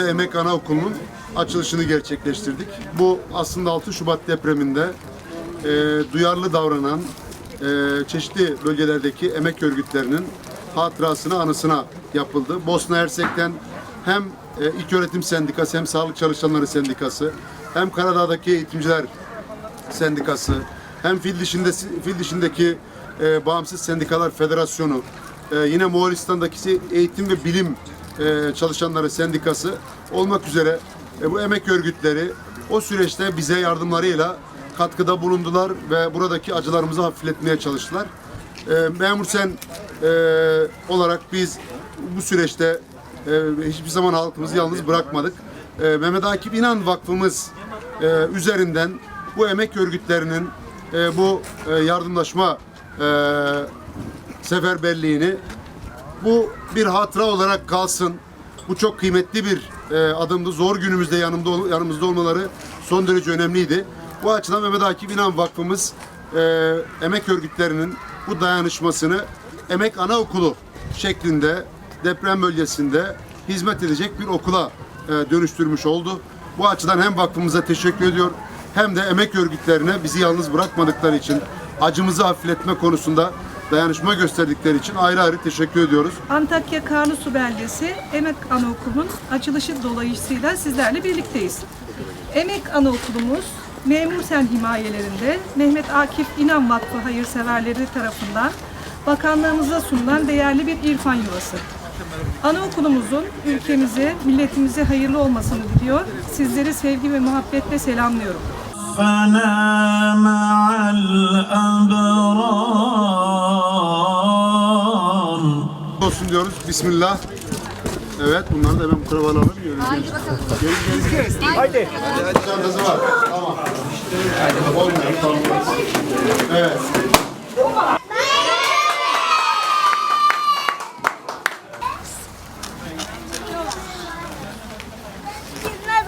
Emek Anaokulu'nun açılışını gerçekleştirdik. Bu aslında 6 Şubat depreminde e, duyarlı davranan e, çeşitli bölgelerdeki emek örgütlerinin hatırasına, anısına yapıldı. Bosna Hersek'ten hem e, İlköğretim Sendikası hem Sağlık Çalışanları Sendikası hem Karadağ'daki Eğitimciler Sendikası hem fil, dişinde, fil dişindeki e, Bağımsız Sendikalar Federasyonu e, yine Moğolistan'daki Eğitim ve Bilim e, Çalışanları Sendikası olmak üzere e, bu emek örgütleri o süreçte bize yardımlarıyla katkıda bulundular ve buradaki acılarımızı hafifletmeye çalıştılar. E, Memur Sen e, olarak biz bu süreçte e, hiçbir zaman halkımızı yalnız bırakmadık. E, Mehmet Akif İnan Vakfımız e, üzerinden bu emek örgütlerinin e, bu e, yardımlaşma e, seferberliğini bu bir hatıra olarak kalsın. Bu çok kıymetli bir e, adımdı. Zor günümüzde yanımda yanımızda olmaları son derece önemliydi. Bu açıdan Mehmet Akif İnan Vakfımız e, emek örgütlerinin bu dayanışmasını Emek Anaokulu şeklinde deprem bölgesinde hizmet edecek bir okula e, dönüştürmüş oldu. Bu açıdan hem vakfımıza teşekkür ediyor hem de emek örgütlerine bizi yalnız bırakmadıkları için acımızı hafifletme konusunda dayanışma gösterdikleri için ayrı ayrı teşekkür ediyoruz. Antakya Karnusu Beldesi Emek Anaokulu'nun açılışı dolayısıyla sizlerle birlikteyiz. Emek Anaokulumuz Memur Sen himayelerinde Mehmet Akif İnan Vakfı hayırseverleri tarafından bakanlığımıza sunulan değerli bir irfan yuvası. Anaokulumuzun ülkemize, milletimize hayırlı olmasını diliyor. Sizleri sevgi ve muhabbetle selamlıyorum. فلا مع الأبرار gidiyoruz. Bismillah. Evet bunları da hemen kurban alalım. Hadi bakalım. Gelin gelin. Haydi. Tamam. Evet. Gitme